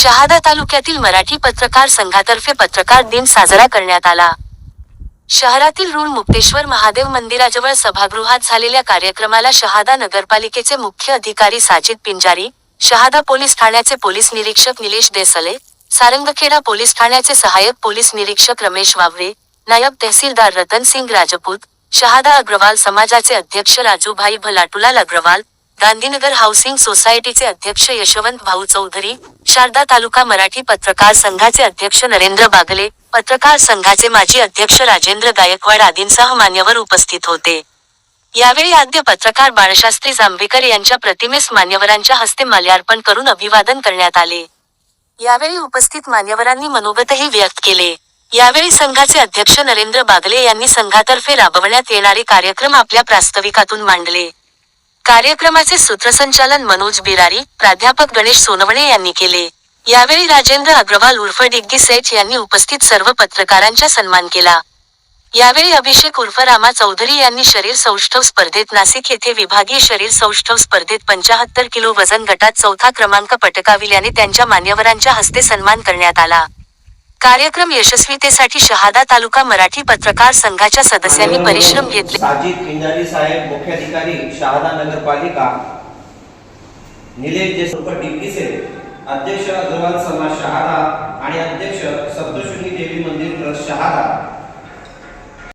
शहादा तालुक्यातील मराठी पत्रकार संघातर्फे पत्रकार दिन साजरा करण्यात आला. शहरातील ऋण मुक्तेश्वर महादेव मंदिराजवळ सभागृहात झालेल्या कार्यक्रमाला शहादा नगरपालिकेचे मुख्य अधिकारी साजिद पिंजारी शहादा पोलीस ठाण्याचे पोलीस निरीक्षक निलेश देसले सारंगखेडा पोलीस ठाण्याचे सहाय्यक पोलीस निरीक्षक रमेश वावरे नायब तहसीलदार रतन सिंग राजपूत शहादा अग्रवाल समाजाचे अध्यक्ष राजूभाई भलाटुलाल अग्रवाल गांधीनगर हाऊसिंग सोसायटीचे अध्यक्ष यशवंत भाऊ चौधरी शारदा तालुका मराठी पत्रकार संघाचे अध्यक्ष नरेंद्र बागले पत्रकार संघाचे माजी अध्यक्ष राजेंद्र गायकवाड आदींसह मान्यवर उपस्थित होते. यावेळी आद्य पत्रकार बाळशास्त्री जांभेकर यांच्या प्रतिमेस मान्यवरांच्या हस्ते माल्यार्पण करून अभिवादन करण्यात आले. यावेळी उपस्थित मान्यवरांनी मनोगतही व्यक्त केले. यावेळी संघाचे अध्यक्ष नरेंद्र बागले यांनी संघातर्फे राबवण्यात येणारे कार्यक्रम आपल्या प्रास्ताविकातून मांडले. कार्यक्रमाचे सूत्रसंचालन मनोज बिरारी प्राध्यापक गणेश सोनवणे यांनी केले. यावेळी राजेंद्र अग्रवाल उर्फ डिग्गी सेठ यांनी उपस्थित सर्व पत्रकारांचा सन्मान केला. यावेळी अभिषेक उर्फ रामा चौधरी यांनी शरीर सौष्ठव स्पर्धेत नाशिक येथे विभागीय शरीर सौष्ठव स्पर्धेत पंचाहत्तर किलो वजन गटात चौथा क्रमांक पटकाविल्याने त्यांच्या मान्यवरांच्या हस्ते सन्मान करण्यात आला. कार्यक्रम यशस्वीतेसाठी शहादा तालुका मराठी पत्रकार संघाच्या सदस्यांनी परिश्रम घेतले. साजिद पिंजारी साहेब मुख्याधिकारी शहादा नगरपालिका. निलेश देशमुख अध्यक्ष अग्रवाल समाज शहादा आणि अध्यक्ष सप्तशृंगी देवी मंदिर ट्रस्ट शहादा.